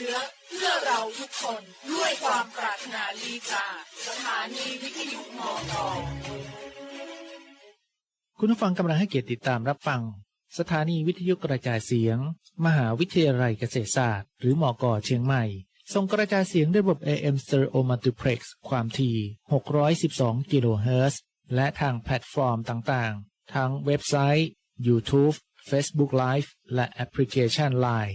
ชื้อเพื่อเราทุกคนด้วยความปรารถนาดีจากสถานีวิทยุมอกอคุณผู้ฟังกำลังให้เกียรติติดตามรับฟัง สถานีวิทยุกระจายเสียง มหาวิทยาลัยเกษตรศาสตร์ หรือมอกอเชียงใหม่ ส่งกระจายเสียงด้วยระบบ AM Stereo Multiplex ความถี่ 612 กิโลเฮิรตซ์และทางแพลตฟอร์มต่างๆ ทั้งเว็บไซต์ YouTube Facebook Live และแอปพลิเคชัน Line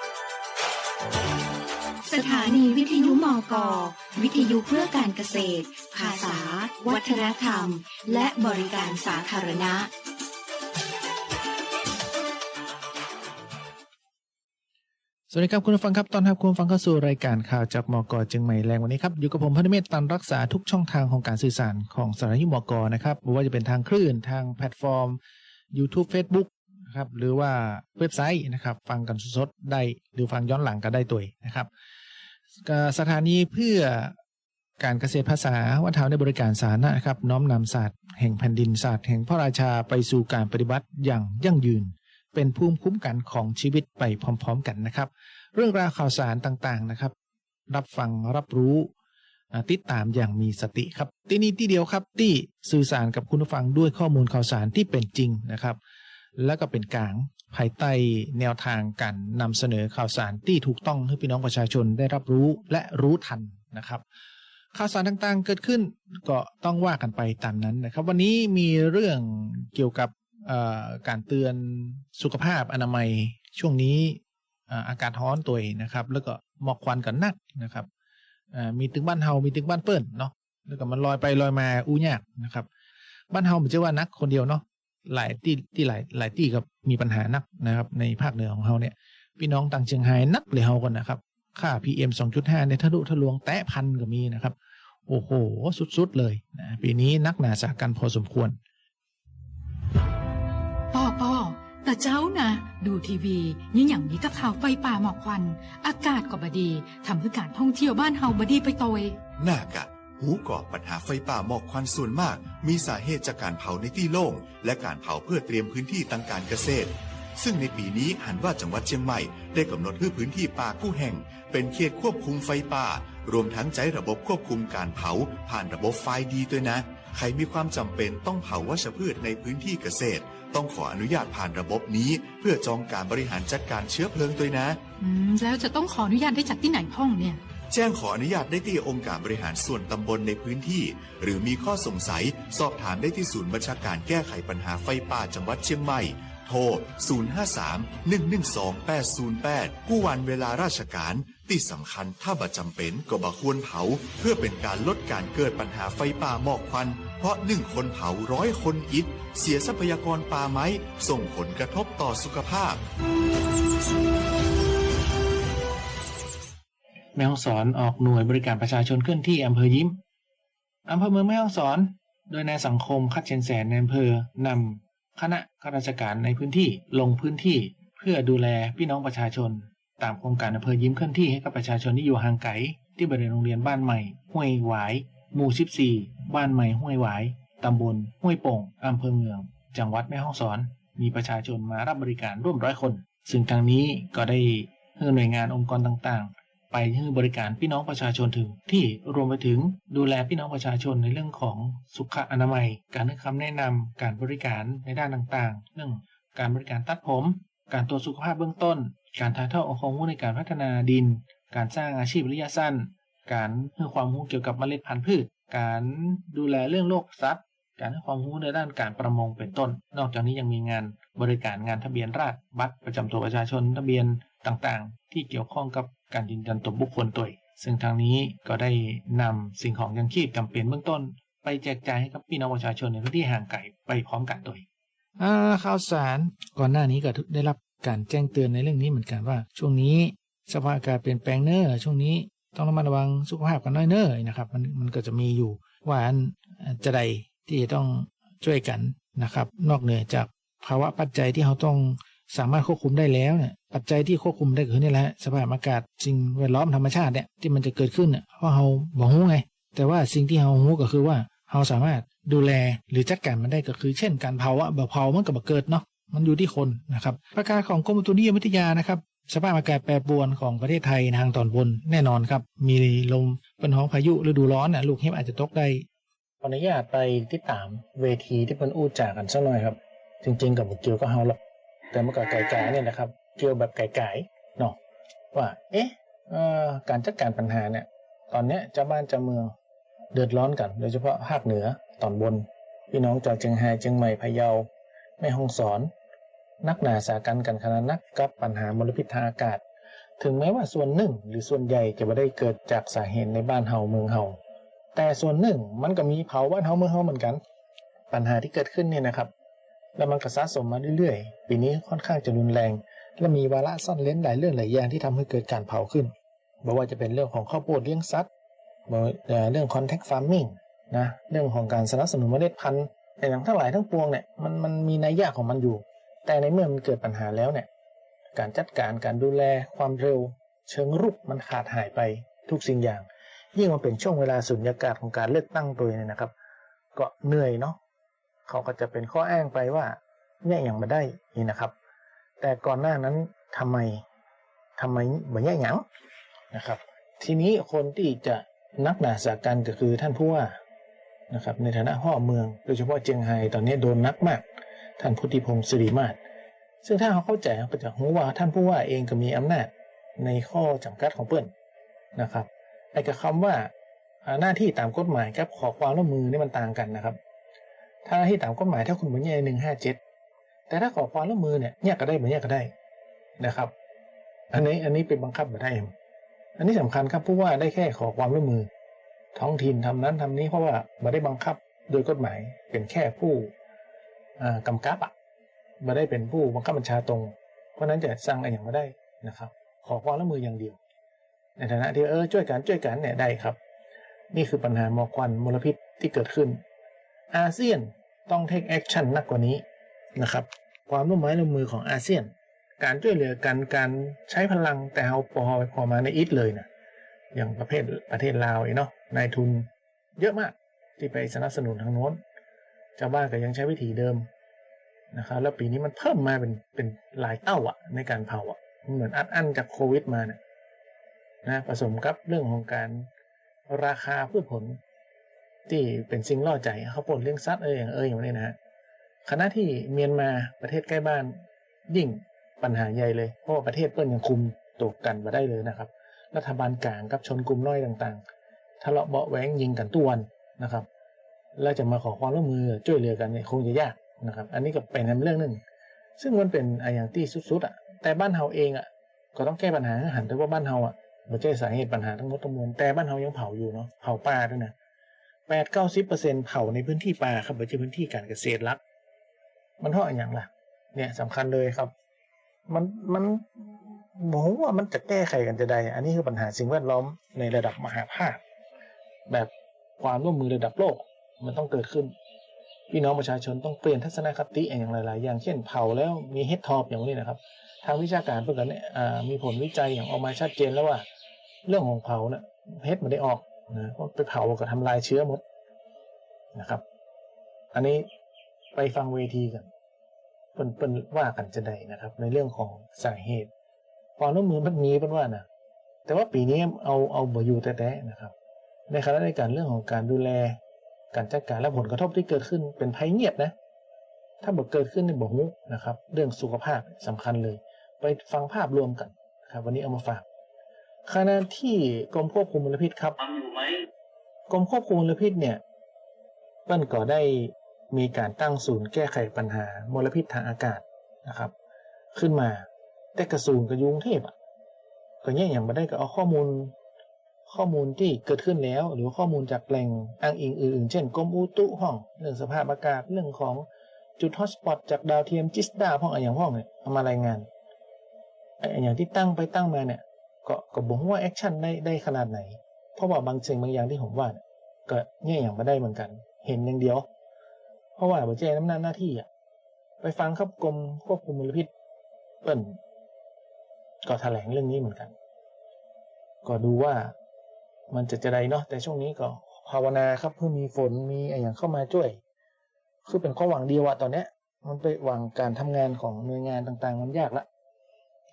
ถานีวิทยุมกวิทยุเพื่อการเกษตร ภาษา วัฒนธรรม และบริการสาธารณะ สวัสดีครับคุณผู้ฟังครับ ตอนรับคุณผู้ฟังเข้าสู่รายการข่าวจากมกเชียงใหม่แรงวันนี้ครับ อยู่กับผมพันธเมศตันรักษาทุกช่องทางของการสื่อสารของสถานีมกนะครับไม่ว่าจะเป็นทางคลื่นทางแพลตฟอร์ม YouTube Facebook นะครับหรือว่าเว็บไซต์นะครับ ฟังกันสดๆได้หรือฟังย้อนหลังก็ได้ตัวนะครับ สถานีเพื่อการเกษตรภาษาวัฒนธรรมในบริการสาธารณะครับ น้อมนำศาสตร์แห่งแผ่นดินศาสตร์แห่งพระราชาไปสู่การปฏิบัติอย่างยั่งยืน เป็นภูมิคุ้มกันของชีวิตไปพร้อม ๆ กันนะครับ เรื่องราวข่าวสารต่างๆนะครับ รับฟังรับรู้ติดตามอย่างมีสติครับ ที่นี่ที่เดียวครับที่สื่อสารกับคุณผู้ฟังด้วยข้อมูลข่าวสารที่เป็นจริงนะครับ แล้วก็เป็นกลาง ภายใต้แนวทางการนำเสนอข่าวสารที่ถูกต้องให้พี่น้องประชาชนได้รับรู้และรู้ทันนะครับข่าวสารต่างๆ เกิดขึ้นก็ต้องว่ากันไปตามนั้นนะครับ วันนี้มีเรื่องเกี่ยวกับการเตือนสุขภาพอนามัยช่วงนี้อากาศร้อนตัวนะครับ แล้วก็หมอกควันกันนักนะครับมีตึงบ้านเฮามีตึงบ้านเปิ้นเนาะแล้วก็มันลอยไปลอยมาอู้ยากนะครับ บ้านเฮาไม่ใช่ว่านักคนเดียวเนาะ หลายที่ที่หลายหลายที่ก็มีปัญหานักนะครับ ในภาคเหนือของเฮาเนี่ยพี่น้องต่างเชียงไฮ้นักเลยเฮากันนะครับ ค่า PM 2.5ในยทะลุทะลวงแตะพันก็มีนะครับ โอ้โห สุดๆเลยนะปีนี้นักหนาสากันพอสมควรป้อป้อแต่เจ้านะดูทีวียังอย่างนี้กับข่าวไฟป่าหมอกควัน อากาศก็บดีทำให้การท่องเที่ยวบ้านเฮาบดีไปโตยหน้ากะ หูเกาะปัญหาไฟป่าหมอกควันส่วนมาก มีสาเหตุจากการเผาในที่โล่ง และการเผาเพื่อเตรียมพื้นที่ทางการเกษตร ซึ่งในปีนี้หันว่าจังหวัดเชียงใหม่ได้กำหนดให้พื้นที่ป่ากู้แห่ง เป็นเขตควบคุมไฟป่า รวมทั้งใช้ระบบควบคุมการเผา ผ่านระบบไฟดีด้วยนะ ใครมีความจำเป็นต้องเผาวัชพืชในพื้นที่เกษตร ต้องขออนุญาตผ่านระบบนี้ เพื่อจองการบริหารจัดการเชื้อเพลิงด้วยนะ อืมแล้วจะต้องขออนุญาตได้จากที่ไหนพ่องเนี่ย แจ้งขออนุญาตได้ที่องค์การบริหารส่วนตำบลในพื้นที่ หรือมีข้อสงสัย สอบถามได้ที่ศูนย์บัญชาการแก้ไขปัญหาไฟป่าจังหวัดเชียงใหม่ โทร 053-112-808 กู้วันเวลาราชการ ที่สำคัญถ้าบัจำเป็นก็บ่ควรเผา เพื่อเป็นการลดการเกิดปัญหาไฟป่าหมอกควัน เพราะหนึ่งคนเผาร้อยคนอิดเสียทรัพยากรป่าไม้ ส่งผลกระทบต่อสุขภาพ แม่ฮ่องสอนออกหน่วยบริการประชาชนเคลื่อนที่อำเภอยิ้มอำเภอเมืองแม่ฮ่องสอน โดยนายสังคมคัดเชนแสนในอำเภอนำคณะข้าราชการในพื้นที่ลงพื้นที่เพื่อดูแลพี่น้องประชาชน ตามโครงการอำเภอยิ้มเคลื่อนที่ให้กับประชาชนที่อยู่ห่างไกลที่บริเวณโรงเรียนบ้านใหม่ ห้วยหวาย หมู่ 14 บ้านใหม่ห้วยหวายตำบลห้วยโป่งอำเภอเมือง จังหวัดแม่ฮ่องสอน มีประชาชนมารับบริการร่วมร้อยคน ซึ่งทางนี้ก็ได้ให้หน่วยงานองค์กรต่าง ไปให้บริการพี่น้องประชาชนถึง ที่รวมไปถึงดูแลพี่น้องประชาชนในเรื่องของสุขอนามัย การให้คำแนะนำการบริการในด้านต่างๆ เรื่องการบริการตัดผม การตรวจสุขภาพเบื้องต้น การถ่ายทอดองค์ความรู้ในการพัฒนาดิน การสร้างอาชีพระยะสั้น การให้ความรู้เกี่ยวกับเมล็ดพันธุ์พืช การดูแลเรื่องโรคสัตว์การให้ความรู้ในด้านการประมงเป็นต้น นอกจากนี้ยังมีงานบริการงานทะเบียนราษฎรบัตรประจำตัวประชาชนทะเบียนต่างๆ ที่เกี่ยวข้องกับ การยืนยันตัวบุคคลตัวเองซึ่งทางนี้ก็ได้นำสิ่งของยังชีพจำเป็นเบื้องต้น ไปแจกจ่ายให้กับพี่น้องประชาชนในพื้นที่ห่างไกลไปพร้อมกันตัวเองข่าวสารก่อนหน้านี้ก็ได้รับการแจ้งเตือนในเรื่องนี้เหมือนกันว่า ช่วงนี้สภาพอากาศเปลี่ยนแปลงเนอช่วงนี้ต้องระมัดระวังสุขภาพกันน้อยเนอนะครับ มันมันก็จะมีอยู่ว่าอันจะใดที่จะต้องช่วยกันนะครับ นอกเหนือจากภาวะปัจจัยที่เขาต้อง สามารถควบคุมได้แล้วเนี่ยปัจจัยที่ควบคุมได้ก็คือนี่แหละสภาพอากาศสิ่งแวดล้อมธรรมชาติเนี่ยที่มันจะเกิดขึ้นเนี่ยเพราะเราบอกรู้ไง แต่ว่าสิ่งที่เรารู้ก็คือว่าเราสามารถดูแลหรือจัดการมันได้ก็คือ เช่น การเผาอะแบบเผามันก็บ่เกิดเนาะมันอยู่ที่คนนะครับประกาศของกรมอุตุนิยมวิทยานะครับสภาพอากาศแปรปรวนของประเทศไทยทางตอนบนแน่นอนครับ มีลมเป็นห้องพายุฤดูร้อนน่ะลูกเห็บอาจจะตกได้ขออนุญาตไปติดตามเวทีที่เป็นอู้จากกันสักหน่อยครับ จริง ๆ กับเกียวก็เฮาหรอก แต่เมื่อก่อนไก่ๆเนี่ยนะครับเกี่ยวแบบไก่ๆเนาะว่า เอ๊ะออการจัดการปัญหาเนี่ย ตอนเนี้ยเจ้าบ้านเจ้าเมืองเดือดร้อนกัน โดยเฉพาะภาคเหนือตอนบน พี่น้องจากเชียงรายเชียงใหม่พะเยาแม่ฮ่องสอน นักหนาสากันกันขนาดนักกับปัญหามลพิษทางอากาศ ถึงแม้ว่าส่วนหนึ่ง หรือส่วนใหญ่จะไม่ได้เกิดจากสาเหตุในบ้านเฮาเมืองเฮาแต่ส่วนหนึ่งมันก็มีเผาบ้านเฮาเมืองเฮาเหมือนกัน ปัญหาที่เกิดขึ้นเนี่ยนะครับ แล้วมันก็สะสมมาเรื่อยๆ ปีนี้ค่อนข้างจะรุนแรง และมีวาระซ่อนเล้นหลายเรื่องหลายอย่างที่ทำให้เกิดการเผาขึ้นไม่ว่าจะเป็นเรื่องของข้าวโพดเลี้ยงสัตว์เรื่อง contact farming นะเรื่องของการสนับสนุนเมล็ดพันธุ์แต่อย่างทั้งหลายทั้งปวงเนี่ยมันมันมีนัยยะของมันอยู่ แต่ในเมื่อมันเกิดปัญหาแล้วเนี่ยการจัดการการดูแลความเร็ว เชิงรุกมันขาดหายไปทุกสิ่งอย่าง ยิ่งมันเป็นช่วงเวลาสุญญากาศของการเลือกตั้งตัวเนี่ยนะครับ ก็เหนื่อยเนาะ เขาก็จะเป็นข้ออ้างไปว่าเนี่ยอย่างมาได้นี่นะครับ แต่ก่อนหน้านั้นทำไมทำไมบ่แย่หยังนะครับ ทีนี้คนที่จะนักหนาสากันก็คือท่านผู้ว่านะครับในฐานะพ่อเมือง โดยเฉพาะเจียงไฮ้ตอนนี้โดนนักมาก ท่านพุทธิพงศ์สิริมาศซึ่งถ้าเขาเข้าใจเขาก็จะรู้ว่าท่านผู้ว่าเองก็มีอำนาจในข้อจำกัดของเปิ้นนะครับไอ้กับคำว่าหน้าที่ตามกฎหมายกับขอความร่วมมือนี่มันต่างกันนะครับ ถ้าให้ตามกฎหมายถ้าคุณเหมือนแย่หนึ่งห้าเจ็ดแต่ถ้าขอความร่วมมือเนี่ยแยกก็ได้เหมือนแยกก็ได้นะครับ อันนี้อันนี้เป็นบังคับไม่ได้ อันนี้สำคัญครับผู้ว่าได้แค่ขอความร่วมมือ ท้องถิ่นทำนั้นทำนี้เพราะว่าไม่ได้บังคับโดยกฎหมายเป็นแค่ผู้อ่ากำกับอะไม่ได้เป็นผู้บังคับบัญชาตรง เพราะฉะนั้นจะสั่งอะไรอย่างไม่ได้นะครับ ขอความร่วมมืออย่างเดียว ในฐานะที่เออช่วยกันช่วยกันเนี่ยได้ครับ นี่คือปัญหาหมอกควันมลพิษที่เกิดขึ้น อาเซียนต้องเทคแอคชั่นนักกว่านี้นะครับ ความร่วมไม้ร่วมมือของอาเซียน การช่วยเหลือกันการใช้พลังแต่เอาพอพอมาในอิตเลยนะอย่างประเภทประเทศลาวเองเนาะนายทุนเยอะมากที่ไปสนับสนุนทางโน้นชาวบ้านก็ยังใช้วิธีเดิมนะครับแล้วปีนี้มันเพิ่มมาเป็นเป็นหลายเต้าอะในการเผาอะเหมือนอัดอั้นจากโควิดมาเนี่ยนะผสมกับเรื่องของการราคาพืชผล ที่เป็นสิ่งล่อใจเขาปลดเลี้ยงสัตว์เอยอย่างเอยอย่างนี้นะฮะขณะที่เมียนมาประเทศใกล้บ้าน ยิ่งปัญหาใหญ่เลย เพราะว่าประเทศเปิ้ลยังคุมตัวกันมาได้เลยนะครับ รัฐบาลกลางกับชนกลุ่มน้อยต่างๆทะเลาะเบาะแหวงยิงกันตัวนนะครับแล้วจะมาขอความร่วมมือช่วยเหลือกันเนี่ยคงจะยากนะครับ อันนี้ก็เป็นเรื่องหนึ่ง ซึ่งมันเป็นอะไรอย่างที่สุดๆอะแต่บ้านเฮาเองอะก็ต้องแก้ปัญหาหันแต่ว่าบ้านเฮาอะไม่ใช่สาเหตุปัญหาทั้งหมดทั้งมวลแต่บ้านเฮายังเผาอยู่เนาะเผาป่าด้วยนะ แปดเก้าสิบเปอร์เซ็นเผาในพื้นที่ป่าครับไม่ใช่พื้นที่การเกษตรลัก มันเพราอย่างล่ะ เนี่ยสำคัญเลยครับ มันมันผมว่ามันจะแก้ไขกันจะได้ อันนี้คือปัญหาสิ่งแวดล้อมในระดับมหาภาค แบบความร่วมมือระดับโลก มันต้องเกิดขึ้น พี่น้องประชาชนต้องเปลี่ยนทัศนคติอย่างหลาย ๆ อย่างเช่นเผาแล้วมีเฮดทอปอย่างนี้นะครับ ทางวิชาการเพื่อนกันเนี่ยมีผลวิจัยอย่างออกมาชัดเจนแล้วว่า เรื่องของเผาเนี่ยเฮดมันได้ออก นะไปเผาก็ทำลายเชื้อหมดนะครับ อันนี้ไปฟังเวทีกันเปิ้นเปิ้นว่ากันจะได้นะครับ ในเรื่องของสาเหตุความร่วมมือมันมีเป็นว่านะแต่ว่าปีนี้เอาเอาบอยู่แต่ๆนะครับ ในขณะในการเรื่องของการดูแล การจัดการและผลกระทบที่เกิดขึ้นเป็นภัยเงียบนะ ถ้าบอกเกิดขึ้นในบอกมุนะครับ เรื่องสุขภาพสำคัญเลย ไปฟังภาพรวมกันครับ วันนี้เอามาฝาก ขณะที่กรมควบคุมมลพิษครับกรมควบคุมมลพิษเนี่ยเปิ้นก็ได้มีการตั้งศูนย์แก้ไขปัญหามลพิษทางอากาศนะครับ ขึ้นมาแต่กระทรวงกระยุงเทพอะก็เนี่ยอย่างมาได้ก็เอาข้อมูลข้อมูลที่เกิดขึ้นแล้ว หรือข้อมูลจากแหล่งอ้างอิงอื่นๆ เช่นกรมอุตุห้องเรื่องสภาพอากาศเรื่องของจุดฮอตสปอตจากดาวเทียมจิสดาห้องอะไรอย่างห้องเนี่ยเอามารายงานไอ้อย่างที่ตั้งไปตั้งมาเนี่ย ก็ก็บอกว่าแอคชั่นได้ได้ขนาดไหน เพราะว่าบางสิ่งบางอย่างที่ผมว่าเนี่ยก็เนี่ยอย่างมาได้เหมือนกัน เห็นอย่างเดียว เพราะว่าบัจเจน้ำหน้าหน้าที่อะไปฟังครับกรมควบคุมมลพิษเปิ้นก็แถลงเรื่องนี้เหมือนกัน ก็ดูว่ามันจะจะใดเนาะแต่ช่วงนี้ก็ภาวนาครับเพื่อมีฝนมีอะไรอย่างเข้ามาช่วย คือเป็นข้อหวังเดียวอะตอนเนี้ย มันไปหวังการทำงานของหน่วยงานต่างๆ มันยากละ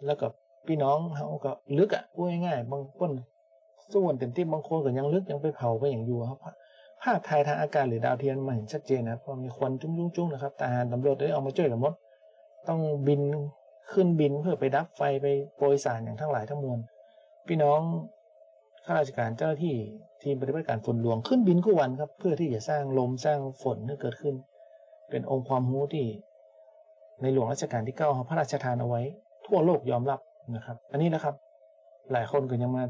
แล้วกับ พี่น้องเขาก็ลึกอะพูดง่ายๆบางคนส่วนเต็มที่บางคนก็ยังลึกยังไปเผาไปอย่างอยู่ครับภาพถ่ายทางอากาศหรือดาวเทียมมาเห็นชัดเจนนะเพราะมีควันจุ้งๆนะครับทหารตำรวจได้เอามาช่วยกันหมดต้องบินขึ้นบินเพื่อไปดับไฟไปโปรยสารอย่างทั้งหลายทั้งมวลพี่น้องข้าราชการเจ้าหน้าที่ทีมปฏิบัติการฝนหลวงขึ้นบินกู้วันครับ เพื่อที่จะสร้างลมสร้างฝนให้เกิดขึ้น เป็นองค์ความรู้ที่ ในหลวงรัชกาลที่เก้าพระราชทานเอาไว้ ทั่วโลกยอมรับ นะครับ อันนี้นะครับ หลายคนก็ยังมา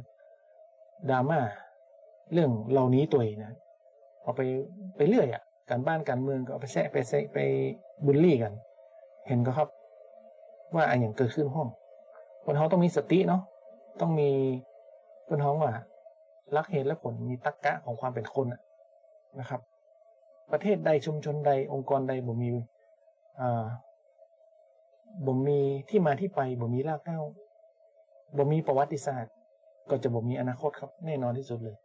ดราม่าเรื่องเหล่านี้ตัวเองนะเอาไปไปเรื่อยอะ การบ้านการเมืองก็เอาไปแซะไปแซะไปบูลลี่กัน เห็นก็ครับ ว่าอันอย่างเกิดขึ้นห้อง คนเขาต้องมีสติเนาะต้องมีคนท้องว่ารักเหตุและผลมีตรรกะของความเป็นคนนะนะครับ ประเทศใดชุมชนใดองค์กรใดบ่มีอ่าบ่มีที่มาที่ไปบ่มีรากเหง้า บ่มีประวัติศาสตร์ ก็จะบ่มีอนาคตครับแน่นอนที่สุดเลย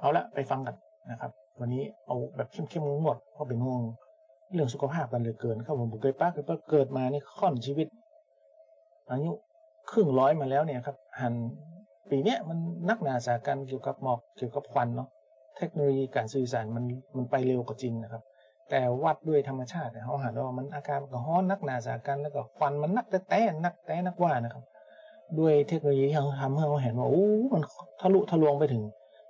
เอาละไปฟังกันนะครับ วันนี้เอาแบบเข้มๆหมดเพราะเป็นห่วงเรื่องสุขภาพกันเหลือเกินครับผมผมเคยป้าเคยป้าเกิดมานี่ค่อนชีวิต อายุครึ่งร้อยมาแล้วเนี่ยครับ หันปีเนี้ยมันนักหนาสาการเกี่ยวกับหมอกเกี่ยวกับควันเนาะเทคโนโลยีการสื่อสารมันมันไปเร็วกว่าจริงนะครับ แต่วัดด้วยธรรมชาติเขาหันว่ามันอาการมันก็ฮ้อนนักหนาสาการแล้วก็ควันมันนักแต่แต่นักแต่นักว่านะครับ ด้วยเทคโนโลยีที่เขาทำให้เราเห็นว่าโอ้มันทะลุทะลวงไปถึง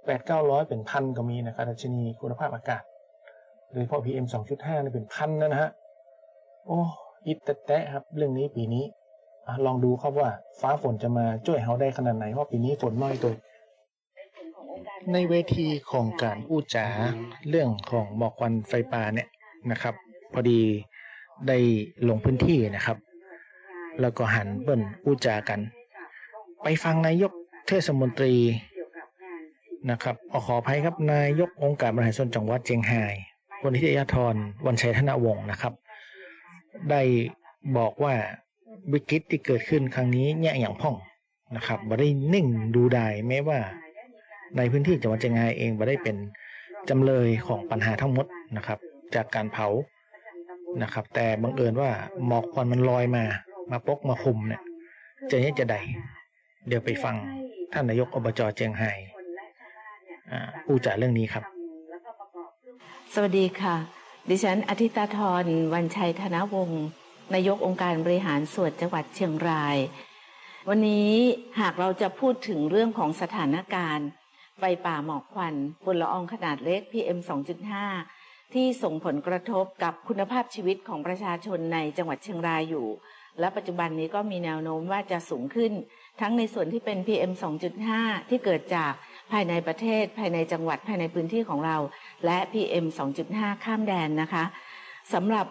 แปดเก้าร้อยเป็นพันก็มีนะครับดัชนีคุณภาพอากาศโดยเฉพาะ PM 2.5นี่เป็นพันนะฮะโอ้อิดแตะครับ เรื่องนี้ปีนี้อลองดูครับว่าฟ้าฝนจะมาช่วยเขาได้ขนาดไหนเพราะปีนี้ฝนน้อยตัวในเวทีของการอู้จาเรื่องของหมอกควันไฟป่าเนี่ยนะครับ พอดีได้ลงพื้นที่นะครับ แล้วก็หันเปิ้นอู้จากัน ไปฟังนายกเทศมนตรีนะครับอขออภัยครับนายกองค์การบริหารส่วนจังหวัดเชียงรายวันทิยาธรวันชัยธนวงศ์นะครับ ได้บอกว่าวิกฤตที่เกิดขึ้นครั้งนี้เนี่อย่างพ่องนะครับบ่ได้นิ่งดูดายแม้ว่า ในพื้นที่จังหวัดเชียงรายเองบ่ได้เป็นจำเลยของปัญหาทั้งหมดนะครับ จากการเผานะครับ แต่บังเอิญว่าหมอกควันมันลอยมา มาปกมาคุมเนี่ยจะเนี่ยจะใด เดี๋ยวไปฟังท่านนายกอบจเชียงรายอ่าพูดจาเรื่องนี้ครับ สวัสดีค่ะ ดิฉันอธิตาธรวันชัยธนวงศ์นายกองค์การบริหารส่วนจังหวัดเชียงราย วันนี้หากเราจะพูดถึงเรื่องของสถานการณ์ไฟป่าหมอกควันฝุ่นละอองขนาดเล็ก PM 2.5 ที่ส่งผลกระทบกับคุณภาพชีวิตของประชาชนในจังหวัดเชียงรายอยู่ และปัจจุบันนี้ก็มีแนวโน้มว่าจะสูงขึ้น ทั้งในส่วนที่เป็น PM 2.5 ที่เกิดจากภายในประเทศ ภายในจังหวัดภายในพื้นที่ของเรา และ PM 2.5 ข้ามแดนนะคะสำหรับ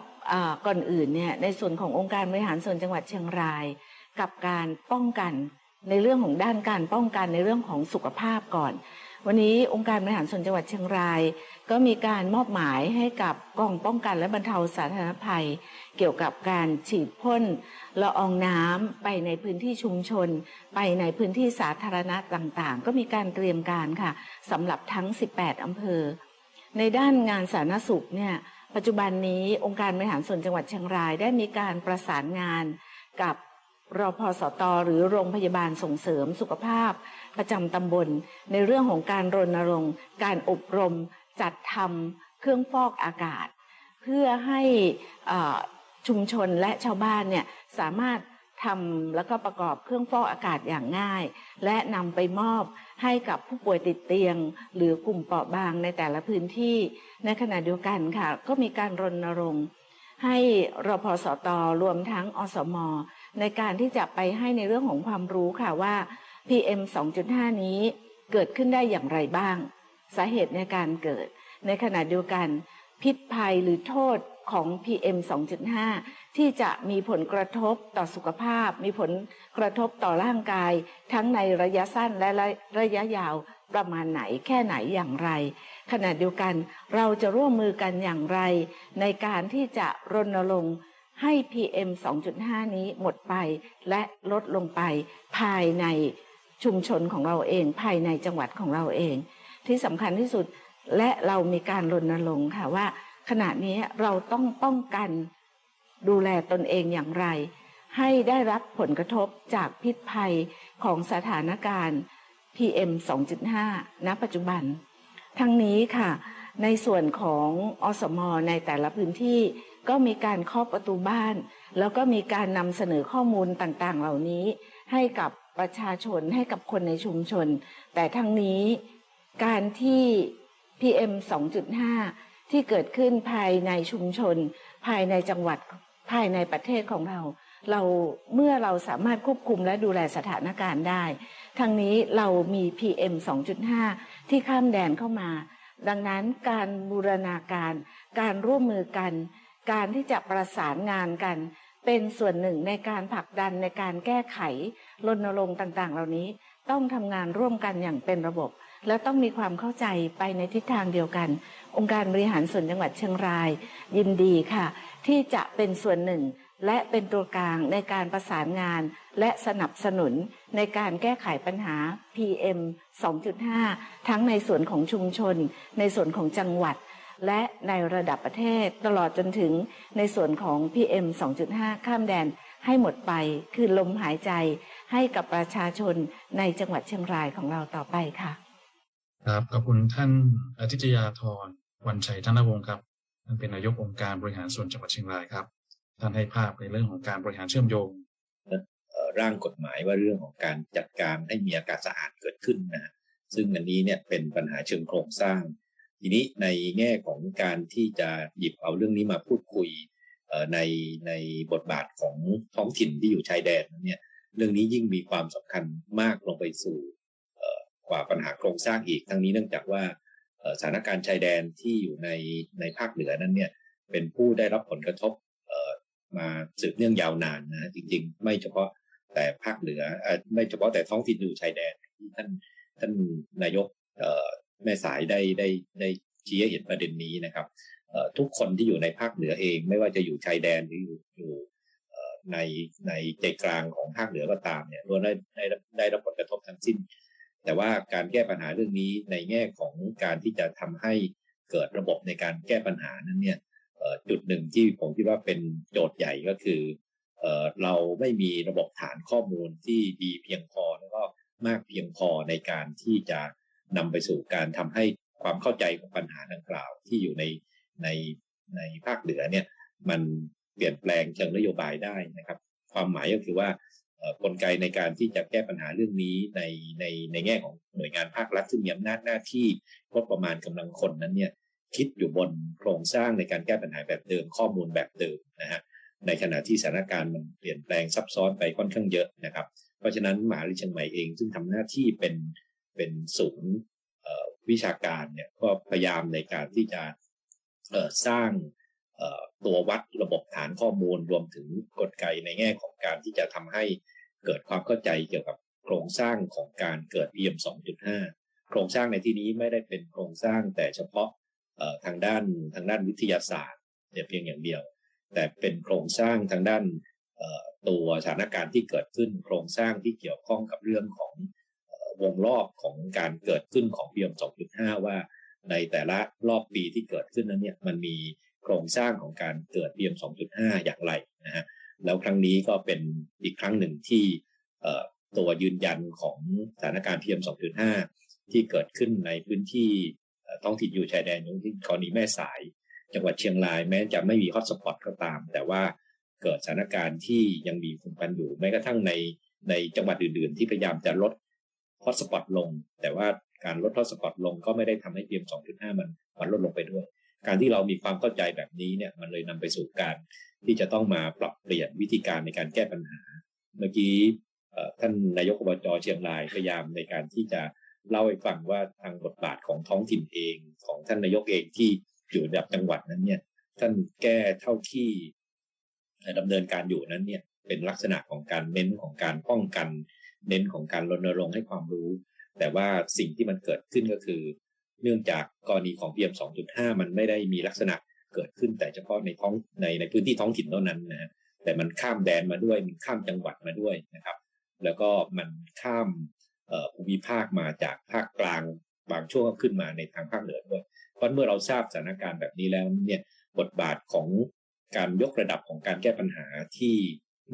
ก่อนอื่นเนี่ยในส่วนขององค์การบริหารส่วนจังหวัดเชียงราย กับการป้องกันในเรื่องของด้านการป้องกันในเรื่องของสุขภาพก่อน วันนี้องค์การบริหารส่วนจังหวัดเชียงราย ก็มีการมอบหมายให้กับกองป้องกันและบรรเทาสาธารณภัย เกี่ยวกับการฉีดพ่นละอองน้ำไปในพื้นที่ชุมชน ไปในพื้นที่สาธารณะต่างๆ ก็มีการเตรียมการค่ะสำหรับทั้ง 18 อำเภอ ในด้านงานสาธารณสุขเนี่ยปัจจุบันนี้องค์การบริหารส่วนจังหวัดเชียงรายได้มีการประสานงานกับรอพสตหรือโรงพยาบาลส่งเสริมสุขภาพ ประจำตำบล ในเรื่องของการรณรงค์ การอบรม จัดทำเครื่องฟอกอากาศ เพื่อให้ชุมชนและชาวบ้านเนี่ยสามารถทำแล้วก็ประกอบเครื่องฟอกอากาศอย่างง่าย และนำไปมอบให้กับผู้ป่วยติดเตียง หรือกลุ่มเปราะบางในแต่ละพื้นที่ในขณะเดียวกันค่ะ ก็มีการรณรงค์ ให้รพสตรวมทั้งอสม ในการที่จะไปให้ในเรื่องของความรู้ค่ะว่า PM 2.5 นี้เกิดขึ้นได้อย่างไรบ้าง สาเหตุในการเกิด ในขณะเดียวกัน พิษภัยหรือโทษของ PM 2.5 ที่จะมีผลกระทบต่อสุขภาพ มีผลกระทบต่อร่างกาย ทั้งในระยะสั้นและระยะยาวประมาณไหนแค่ไหนอย่างไร ขณะเดียวกันเราจะร่วมมือกันอย่างไร ในการที่จะรณรงค์ให้ PM 2.5 นี้หมดไปและลดลงไปภายในชุมชนของเราเอง ภายในจังหวัดของเราเอง ที่สำคัญที่สุด และเรามีการรณรงค์ค่ะว่า ขณะนี้เราต้องป้องกันดูแลตนเองอย่างไร ให้ได้รับผลกระทบจากพิษภัยของสถานการณ์ PM 2.5 ณ ปัจจุบัน ทั้งนี้ค่ะ ในส่วนของอสมในแต่ละพื้นที่ก็มีการเคาะประตูบ้าน แล้วก็มีการนำเสนอข้อมูลต่างๆ เหล่านี้ให้กับประชาชนให้กับคนในชุมชน แต่ทั้งนี้ การที่ PM 2.5 ที่เกิดขึ้นภายในชุมชน ภายในจังหวัดภายในประเทศของเรา เราเมื่อเราสามารถควบคุมและดูแลสถานการณ์ได้ทั้งนี้เรามี PM 2.5 ที่ข้ามแดนเข้ามา ดังนั้นการบูรณาการ การร่วมมือกัน การที่จะประสานงานกัน เป็นส่วนหนึ่งในการผลักดันในการแก้ไขรณรงค์ต่างๆ เหล่านี้ต้องทำงานร่วมกันอย่างเป็นระบบ และต้องมีความเข้าใจไปในทิศทางเดียวกัน องค์การบริหารส่วนจังหวัดเชียงราย ยินดีค่ะ ที่จะเป็นส่วนหนึ่ง และเป็นตัวกลางในการประสานงาน และสนับสนุนในการแก้ไขปัญหา PM 2.5 ทั้งในส่วนของชุมชน ในส่วนของจังหวัด และในระดับประเทศตลอดจนถึงในส่วนของ PM 2.5 ข้ามแดนให้หมดไปคือลมหายใจให้กับประชาชนในจังหวัดเชียงรายของเราต่อไปค่ะ ครับขอบคุณท่านอาทิตยาธรวันชัยธนวงศ์ครับท่านเป็นนายกองค์การบริหารส่วนจังหวัดเชียงรายครับ ท่านให้ภาพในเรื่องของการบริหารเชื่อมโยงร่างกฎหมายว่าเรื่องของการจัดการให้มีอากาศสะอาดเกิดขึ้นนะซึ่งอันนี้เนี่ยเป็นปัญหาเชิงโครงสร้าง ทีนี้ในแง่ของการที่จะหยิบเอาเรื่องนี้มาพูดคุยในในบทบาทของท้องถิ่นที่อยู่ชายแดนนั้นเนี่ยเรื่องนี้ยิ่งมีความสำคัญมากลงไปสู่ กว่าปัญหาโครงสร้างอีก ทั้งนี้เนื่องจากว่าสถานการณ์ชายแดนที่อยู่ในในภาคเหนือนั้นเนี่ยเป็นผู้ได้รับผลกระทบมาสืบเนื่องยาวนานนะจริงๆ ไม่เฉพาะแต่ภาคเหนือไม่เฉพาะแต่ท้องถิ่นอยู่ชายแดนที่ท่านท่านนายกแม่สายได้ได้ได้ชี้ให้เห็นประเด็นนี้นะครับทุกคนที่อยู่ในภาคเหนือเอง ไม่ว่าจะอยู่ชายแดนหรืออยู่อยู่ในในใจกลางของภาคเหนือก็ตามเนี่ยล้วนได้ได้รับได้รับผลกระทบทั้งสิ้น แต่ว่าการแก้ปัญหาเรื่องนี้ในแง่ของการที่จะทำให้เกิดระบบในการแก้ปัญหานั้นเนี่ยจุดหนึ่งที่ผมคิดว่าเป็นโจทย์ใหญ่ก็คือเออเราไม่มีระบบฐานข้อมูลที่ดีเพียงพอแล้วก็มากเพียงพอในการที่จะนำไปสู่การทำให้ความเข้าใจของปัญหาดังกล่าวที่อยู่ในในในภาคเหนือเนี่ยมันเปลี่ยนแปลงเชิงนโยบายได้นะครับ ความหมายก็คือว่า กลไกในการที่จะแก้ปัญหาเรื่องนี้ในในในแง่ของหน่วยงานภาครัฐซึ่งมีอำนาจหน้าที่งบประมาณกำลังคนนั้นเนี่ยคิดอยู่บนโครงสร้างในการแก้ปัญหาแบบเดิมข้อมูลแบบเดิมนะฮะในขณะที่สถานการณ์มันเปลี่ยนแปลงซับซ้อนไปค่อนข้างเยอะนะครับ เพราะฉะนั้นมหาวิทยาลัยเชียงใหม่เองซึ่งทำหน้าที่เป็นเป็นศูนย์วิชาการเนี่ยก็พยายามในการที่จะสร้าง ตัววัดระบบฐานข้อมูลรวมถึงกลไกในแง่ของการที่จะทำให้เกิดความเข้าใจเกี่ยวกับโครงสร้างของการเกิด PM 2.5 โครงสร้างในที่นี้ไม่ได้เป็นโครงสร้างแต่เฉพาะทางด้านทางด้านวิทยาศาสตร์เนี่ยเพียงอย่างเดียว แต่เป็นโครงสร้างทางด้านตัวสถานการณ์ที่เกิดขึ้น โครงสร้างที่เกี่ยวข้องกับเรื่องของวงรอบของการเกิดขึ้นของ PM 2.5 ว่าในแต่ละรอบปีที่เกิดขึ้นนั้นเนี่ยมันมี โครงสร้างของการเกิด PM 2.5 อย่างไรนะฮะแล้วครั้งนี้ก็เป็นอีกครั้งหนึ่งที่ตัวยืนยันของสถานการณ์ PM 2.5 ที่เกิดขึ้นในพื้นที่ท้องถิ่นอยู่ชายแดนอย่างที่กรณีแม่สาย จังหวัดเชียงรายแม้จะไม่มีฮอตสปอตก็ตาม แต่ว่าเกิดสถานการณ์ที่ยังมีฝุ่นควันอยู่แม้กระทั่งในในจังหวัดอื่น ๆ ที่พยายามจะลดฮอตสปอตลง แต่ว่าการลดฮอตสปอตลงก็ไม่ได้ทำให้ PM 2.5 มันมันลดลงไปด้วย การที่เรามีความเข้าใจแบบนี้เนี่ยมันเลยนำไปสู่การที่จะต้องมาปรับเปลี่ยนวิธีการในการแก้ปัญหา เมื่อกี้ท่านนายกอบจเชียงรายพยายามในการที่จะเล่าให้ฟังว่าทางบทบาทของท้องถิ่นเองของท่านนายกเองที่อยู่ระดับจังหวัดนั้นเนี่ย ท่านแก้เท่าที่ดำเนินการอยู่นั้นเนี่ยเป็นลักษณะของการเน้นของการป้องกัน เน้นของการรณรงค์ให้ความรู้ แต่ว่าสิ่งที่มันเกิดขึ้นก็คือ เนื่องจากกรณีของ PM 2.5 มันไม่ได้มีลักษณะเกิดขึ้นแต่เฉพาะในท้องในในพื้นที่ท้องถิ่นเท่านั้นนะแต่มันข้ามแดนมาด้วยมันข้ามจังหวัดมาด้วยนะครับ แล้วก็มันข้ามภูมิภาคมาจากภาคกลางบางช่วงก็ขึ้นมาในทางภาคเหนือด้วย เพราะเมื่อเราทราบสถานการณ์แบบนี้แล้วเนี่ยบทบาทของการยกระดับของการแก้ปัญหาที่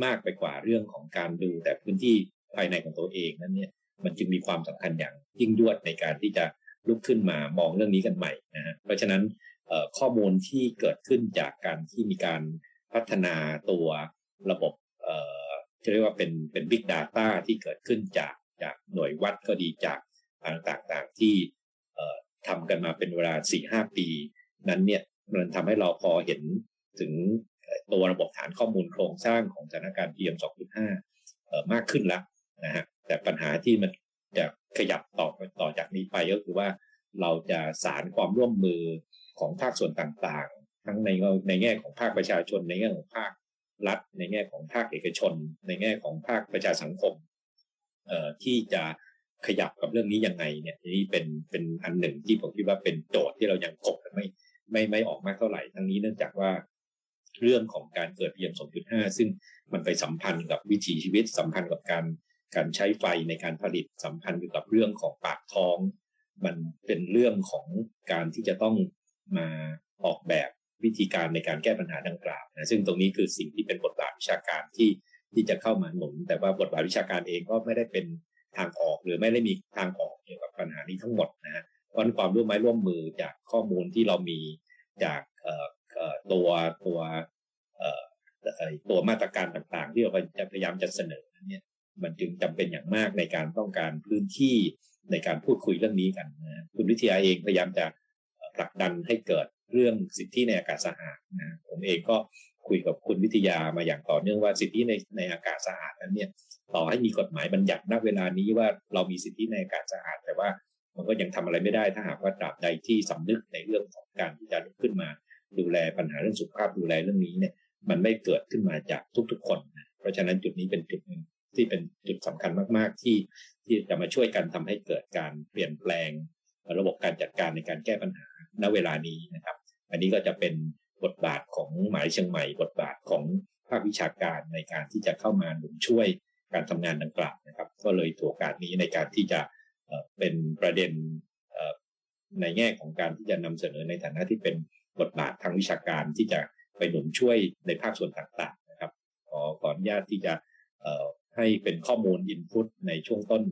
มากไปกว่าเรื่องของการดูแต่พื้นที่ภายในของตัวเองนั้นเนี่ยมันจึงมีความสำคัญอย่างยิ่งยวดในการที่จะ ลุกขึ้นมามองเรื่องนี้กันใหม่นะฮะเพราะฉะนั้นข้อมูลที่เกิดขึ้นจากการที่มีการพัฒนาตัวระบบเอ่อจะเรียกว่าเป็นเป็น Big Data ที่เกิดขึ้นจากจากหน่วยวัดก็ดีจากต่างๆที่ทำกันมาเป็นเวลา 4-5 ปี นั้นเนี่ยมันทำให้เราพอเห็นถึงตัวระบบฐานข้อมูลโครงสร้างของสถานการณ์ PM 2.5เอ่อมากขึ้นแล้วนะฮะแต่ปัญหาที่มันจะ ขยับต่อต่อจากนี้ไปก็คือว่าเราจะสารความร่วมมือของภาคส่วนต่างๆ ทั้งในในแง่ของภาคประชาชน ในแง่ของภาครัฐ ในแง่ของภาคเอกชน ในแง่ของภาคประชาสังคมเอ่อที่จะขยับกับเรื่องนี้ยังไงเนี่ยนี่เป็นเป็นอันหนึ่งที่ผมคิดว่าเป็นโจทย์ที่เรายังกบไม่ไม่ไม่ออกมากเท่าไหร่ทั้งนี้เนื่องจากว่าเรื่องของการเกิด PM 2.5ซึ่งมันไปสัมพันธ์กับวิถีชีวิตสัมพันธ์กับการ การใช้ไฟในการผลิตสัมพันธ์อยู่กับเรื่องของปากท้อง มันเป็นเรื่องของการที่จะต้องมาออกแบบวิธีการในการแก้ปัญหาดังกล่าวนะซึ่งตรงนี้คือสิ่งที่เป็นบทบาทวิชาการที่ที่จะเข้ามาหนุน แต่ว่าบทบาทวิชาการเองก็ไม่ได้เป็นทางออก หรือไม่ได้มีทางออกเกี่ยวกับปัญหานี้ทั้งหมดนะฮะเพราะฉะนั้นความร่วมไม้ร่วมมือจากข้อมูลที่เรามีจากเอ่อตัวตัวเอ่อตัวมาตรการต่างๆ ที่เราจะพยายามจะเสนอเนี่ย มันจึงจำเป็นอย่างมากในการต้องการพื้นที่ในการพูดคุยเรื่องนี้กันนะคุณวิทยาเองพยายามจะผลักดันให้เกิดเรื่องสิทธิในอากาศสะอาดนะผมเองก็คุยกับคุณวิทยามาอย่างต่อเนื่องว่าสิทธิในในอากาศสะอาดนั้นเนี่ยต่อให้มีกฎหมายบัญญัติณเวลานี้ว่าเรามีสิทธิในอากาศสะอาด แต่ว่ามันก็ยังทำอะไรไม่ได้ถ้าหากว่าตราบใดที่สำนึกในเรื่องของการที่จะลุกขึ้นมา ดูแลปัญหาเรื่องสุขภาพดูแลเรื่องนี้เนี่ยมันไม่เกิดขึ้นมาจากทุกๆคนนะเพราะฉะนั้นจุดนี้เป็นจุดหนึ่ง ที่เป็นจุดสำคัญมาก ๆ ที่ที่จะมาช่วยกันทำให้เกิดการเปลี่ยนแปลงระบบการจัดการในการแก้ปัญหาณเวลานี้นะครับ อันนี้ก็จะเป็นบทบาทของหมายเชียงใหม่ บทบาทของภาควิชาการในการที่จะเข้ามาหนุนช่วยการทำงานดังกล่าวนะครับ ก็เลยถือโอกาสนี้ในการที่จะเป็นประเด็นในแง่ของการที่จะนำเสนอในฐานะที่เป็นบทบาททางวิชาการที่จะไปหนุนช่วยในภาคส่วนต่างๆนะครับขอขออนุญาตที่จะ ให้เป็นข้อมูลอินพุตในช่วงต้น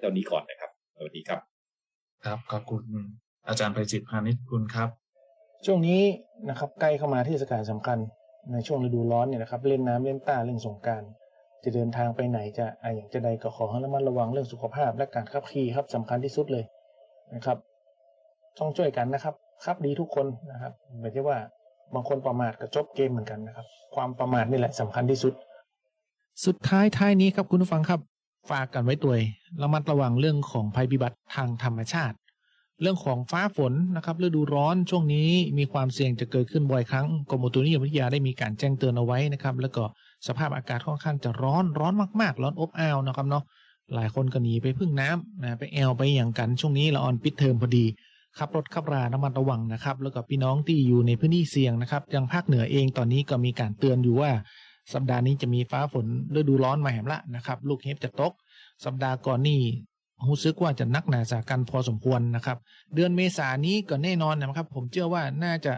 เท่านี้ก่อนนะครับ สวัสดีครับ ครับ ขอบคุณอาจารย์ไพจิตรพานิชคุณครับ ช่วงนี้นะครับใกล้เข้ามาเทศกาลสำคัญในช่วงฤดูร้อนเนี่ยนะครับเล่นน้ำเล่นตาเล่นสงกรารจะเดินทางไปไหนจะอะไรอย่างจะใดก็ขอให้ระมัดระวังเรื่องสุขภาพและการขับขี่ครับสำคัญที่สุดเลยนะครับ ต้องช่วยกันนะครับขับดีทุกคนนะครับไม่ใช่ว่าบางคนประมาทก็จบเกมเหมือนกันนะครับ ความประมาทนี่แหละสำคัญที่สุด สุดท้ายท้ายนี้ครับคุณผู้ฟังครับฝากกันไว้ตัวระมัดระวังเรื่องของภัยพิบัติทางธรรมชาติ เรื่องของฟ้าฝนนะครับฤดูร้อนช่วงนี้มีความเสี่ยงจะเกิดขึ้นบ่อยครั้งกรมอุตุนิยมวิทยาได้มีการแจ้งเตือนเอาไว้นะครับ แล้วก็สภาพอากาศค่อนข้างจะร้อนร้อนมากๆ ร้อนอบอ้าวนะครับเนาะหลายคนก็หนีไปพึ่งน้ำนะไปแอลไปอย่างกันช่วงนี้ละออนปิดเทอมพอดีขับรถขับราระมัดระวังนะครับ แล้วก็พี่น้องที่อยู่ในพื้นที่เสี่ยงนะครับย่างภาคเหนือเองตอนนี้ก็มีการเตือนอยู่ว่า สัปดาห์นี้จะมีฟ้าฝนฤดูร้อนมาแหมละนะครับ ลูกเห็บจะตก สัปดาห์ก่อนนี่รู้สึกว่าจะนักหนาสากันพอสมควรนะครับ เดือนเมษายนนี้ก็แน่นอนนะครับ ผมเชื่อว่าน่าจะ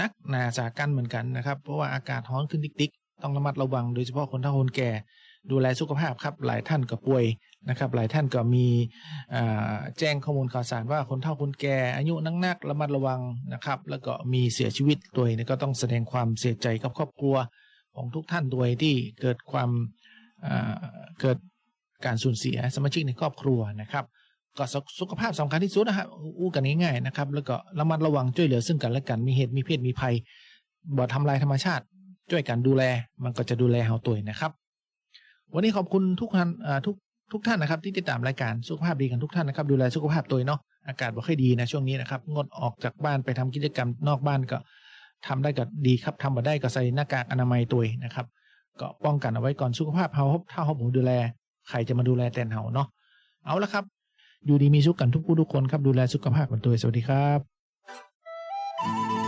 นักหนาสากันเหมือนกันนะครับ เพราะว่าอากาศร้อนขึ้นติ๊กๆ ต้องระมัดระวังโดยเฉพาะคนเฒ่าคนแก่ ดูแลสุขภาพครับ หลายท่านก็ป่วยนะครับ หลายท่านก็มีแจ้งข้อมูลข่าวสารว่าคนเฒ่าคนแก่ อายุนักๆระมัดระวังนะครับ แล้วก็มีเสียชีวิตตัวนี่ก็ต้องแสดงความเสียใจกับครอบครัว ของทุกท่านด้วยที่เกิดความเกิดการสูญเสียสมาชิกในครอบครัวนะครับก็สุสุขภาพสำคัญที่สุดนะครับอู้กันง่ายๆนะครับ แล้วก็ระมัดระวังช่วยเหลือซึ่งกันและกันมีเหตุมีเพศมีภัยบ่ทำลายธรรมชาติ ช่วยกันดูแล มันก็จะดูแลเฮาตัวนะครับ วันนี้ขอบคุณทุกท่านทุกทุกท่านนะครับ ที่ติดตามรายการสุขภาพดีกันทุกท่านนะครับดูแลสุขภาพตัวเนาะอากาศบ่ค่อยดีนะช่วงนี้นะครับงดออกจากบ้านไปทำกิจกรรมนอกบ้านก็ ทำได้ก็ดีครับทำมาได้ก็ใส่หน้ากากอนามัยตัวนะครับ ก็ป้องกันเอาไว้ก่อนสุขภาพเฮาถ้าเฮาผมดูแล ใครจะมาดูแลแทนเฮาเนาะเอาละครับ อยู่ดีมีสุขกันทุกผู้ทุกคนครับดูแลสุขภาพกันตัวสวัสดีครับ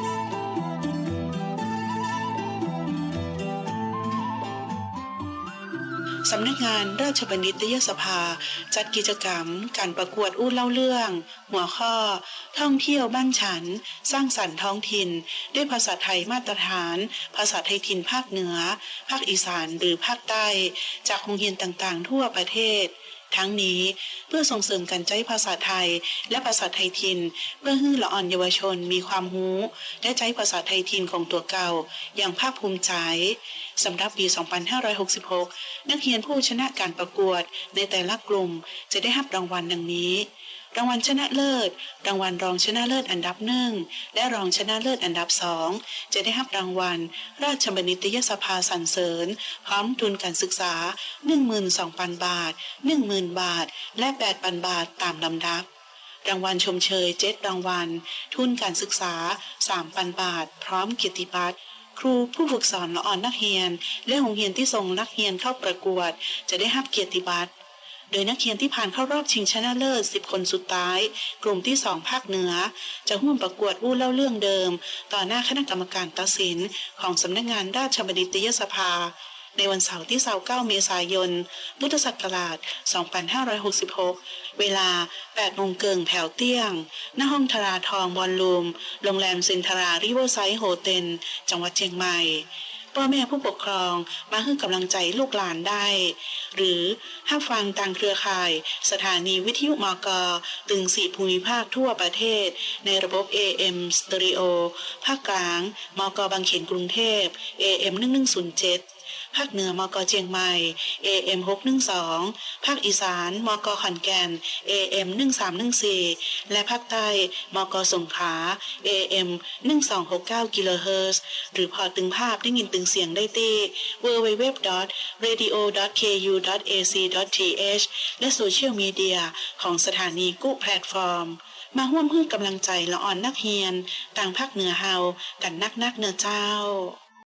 สำนักงานราชบัณฑิตยสภา จัดกิจกรรม การประกวดอู้เล่าเรื่อง หัวข้อ ท่องเที่ยวบ้านฉัน สร้างสรรค์ท้องถิ่น ด้วยภาษาไทยมาตรฐาน ภาษาไทยถิ่นภาคเหนือ ภาคอีสานหรือภาคใต้ จากโรงเรียนต่างๆ ทั่วประเทศ ทั้งนี้เพื่อส่งเสริมการใช้ภาษาไทย และภาษาไทยถิ่นเพื่อให้ละอ่อนเยาวชนมีความรู้ และใช้ภาษาไทยถิ่นของตัวเก่า อย่างภาคภูมิใจสำหรับปี 2566 นักเรียนผู้ชนะการประกวดในแต่ละกลุ่มจะได้รับรางวัลดังนี้ รางวัลชนะเลิศ รางวัลรองชนะเลิศอันดับหนึ่งและรองชนะเลิศอันดับสองจะได้รับรางวัล ราชบัณฑิตยสภาสรรเสริญ พร้อมทุนการศึกษา 12,000 บาท 10,000 บาท และ 8,000 บาทตามลำดับ รางวัลชมเชยเจ็ดรางวัล ทุนการศึกษา 3,000 บาท พร้อมเกียรติบัตรครูผู้ฝึกสอนละอ่อนนักเรียน และโรงเรียนที่ส่งนักเรียนเข้าประกวด จะได้รับเกียรติบัตร โดยนักเรียนที่ผ่านเข้ารอบชิงชนะเลิศ 10 คนสุดท้าย กลุ่มที่ 2 ภาคเหนือ จะร่วมประกวดอู้เล่าเรื่องเดิม ต่อหน้าคณะกรรมการตัดสินของสำนักงานราชบัณฑิตยสภา ในวันเสาร์ที่29เมษายน พุทธศักราช 2566 เวลา8โมงเกิงแถวเตี้ยงหน้าห้องทราทองบอลลูม โรงแรมเซนทราริเวอร์ไซด์โฮเทล จังหวัดเชียงใหม่ พ่อแม่ผู้ปกครองมาให้กำลังใจลูกหลานได้ หรือห้าฟังทางเครือข่าย สถานีวิทยุมกตึงสี่ภูมิภาคทั่วประเทศ ในระบบ AM สตอริโอภาคกลาง มกบางเขนกรุงเทพ AM 1107 ภาคเหนือมกเชียงใหม่ AM 612 ภาคอีสานมกขอนแก่น AM 1314 และภาคใต้มกสงขลา AM 1269กิโลเฮิรตซ์หรือพอตึงภาพได้ยินตึงเสียงได้ที่ www.radio.ku.ac.th และโซเชียลมีเดียของสถานีกู้แพลตฟอร์มมาร่วมให้กำลังใจละอ่อนนักเรียน ต่างภาคเหนือเฮากันนักนักเนอเจ้า